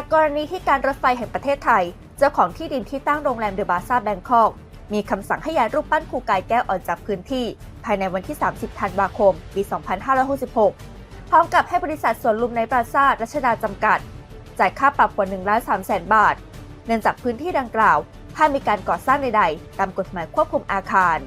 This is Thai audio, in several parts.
จากกรณีที่การรถไฟแห่งประเทศไทย เจ้าของที่ดินที่ตั้งโรงแรมเดอะบาซ่าแบงคอกมีคำสั่งให้ย้ายรูปปั้นครูกายแก้วออกจากพื้นที่ ภายในวันที่ 30 ธันวาคม ปี 2566 พร้อมกับให้บริษัทสวนลุมในปราซ่ารัชดาจำกัด จ่ายค่าปรับกว่า1ล้าน3แสนบาท เนื่องจากพื้นที่ดังกล่าวห้ามมีการก่อสร้างใดๆ ตามกฎหมายควบคุมอาคาร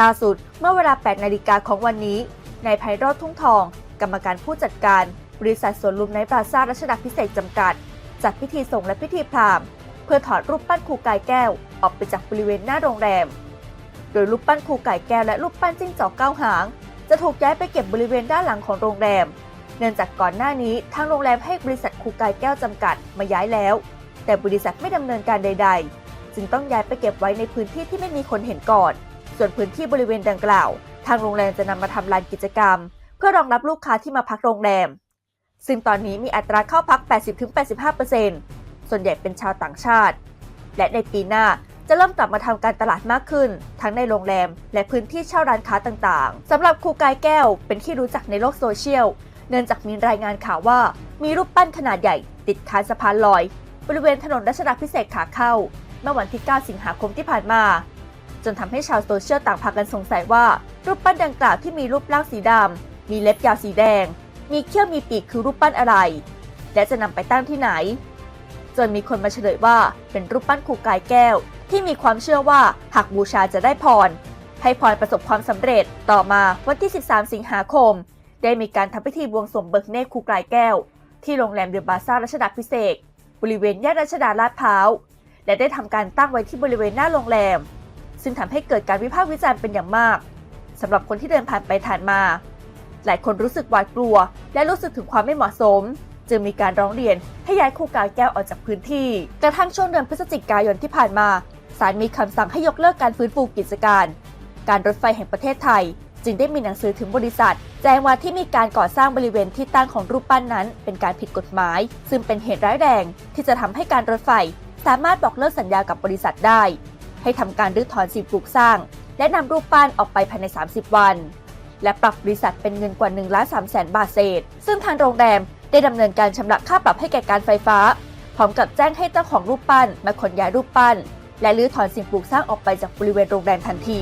ล่าสุดเมื่อเวลา 8 นาฬิกาของวันนี้ นายไพโรธทุ่งทอง กรรมการผู้จัดการ บริษัทสวนลุมในปราซ่ารัชดาพิเศษจำกัด จัดพิธีส่งและพิธีพราหมณ์ เพื่อถอดรูปปั้นครูกายแก้ว ออกไปจากบริเวณหน้าโรงแรม โดยรูปปั้นครูไก่แก้วและรูปปั้นจิ้งจอกเก้าหาง จะถูกย้ายไปเก็บบริเวณด้านหลังของโรงแรม เนื่องจากก่อนหน้านี้ทางโรงแรมให้บริษัทครูไก่แก้วจำกัดมาย้ายแล้ว แต่บริษัทไม่ดำเนินการใด ๆ จึงต้องย้ายไปเก็บไว้ในพื้นที่ที่ไม่มีคนเห็นก่อน ส่วนพื้นที่บริเวณดังกล่าว ทางโรงแรมจะนำมาทำลานกิจกรรม เพื่อรองรับลูกค้าที่มาพักโรงแรม ซึ่งตอนนี้มีอัตราเข้าพัก 80-85%ส่วนใหญ่เป็นชาวต่างชาติ และในปีหน้าจะเริ่มกลับมาทำการตลาดมากขึ้น ทั้งในโรงแรม และพื้นที่เช่าร้านค้าต่างๆสำหรับครูกายแก้วเป็นที่รู้จักในโลกโซเชียล เนื่องจากมีรายงานข่าวว่า มีรูปปั้นขนาดใหญ่ติดคานสะพานลอย บริเวณถนนรัชดาพิเศษขาเข้า เมื่อวันที่ 9 สิงหาคมที่ผ่านมา จนทำให้ชาวโซเชียลต่างพากันสงสัยว่า รูปปั้นดังกล่าวที่มีรูปร่างสีดำมีเล็บยาวสีแดง มีเขี้ยวมีปีกคือรูปปั้นอะไร และจะนำไปตั้งที่ไหน จนมีคนมาเฉลยว่าเป็นรูปปั้นครูกายแก้ว ที่มีความเชื่อว่าหากบูชาจะได้พร ให้พรประสบความสำเร็จต่อมาวันที่ 13 สิงหาคม ได้มีการทำพิธีบวงสรวงเบิกเนตรครูกายแก้ว ที่โรงแรมเดอะบาซ่ารัชดาพิเศษบริเวณแย่านรัชดาลาดพร้าวและได้ทำการตั้งไว้ที่บริเวณหน้าโรงแรม ซึ่งทำให้เกิดการวิพากษ์วิจารณ์เป็นอย่างมากสำหรับคนที่เดินผ่านไปผ่านมา หลายคนรู้สึกหวาดกลัว และรู้สึกถึงความไม่เหมาะสม จึงมีการร้องเรียนให้ย้ายครูกายแก้วออกจากพื้นที่ กระทั่งช่วงเดือนพฤศจิกายนที่ผ่านมาศาลมีคำสั่งให้ยกเลิกการฟื้นฟูกิจการ การรถไฟแห่งประเทศไทย จึงได้มีหนังสือถึงบริษัท แจ้งว่าที่มีการก่อสร้างบริเวณที่ตั้งของรูปปั้นนั้น เป็นการผิดกฎหมาย ซึ่งเป็นเหตุร้ายแรง ที่จะทำให้การรถไฟ สามารถบอกเลิกสัญญากับบริษัทได้ ให้ทำการรื้อถอนสิ่งปลูกสร้าง และนำรูปปั้นออกไปภายใน 30 วัน และปรับบริษัทเป็นเงินกว่า1ล้าน3แสนบาทเศษ ซึ่งทางโรงแรมได้ดำเนินการชำระค่าปรับให้แก่การไฟฟ้า พร้อมกับแจ้งให้เจ้าของรูปปั้น มาขนย้ายรูปปั้น และรื้อถอนสิ่งปลูกสร้างออกไปจากบริเวณโรงแรมทันที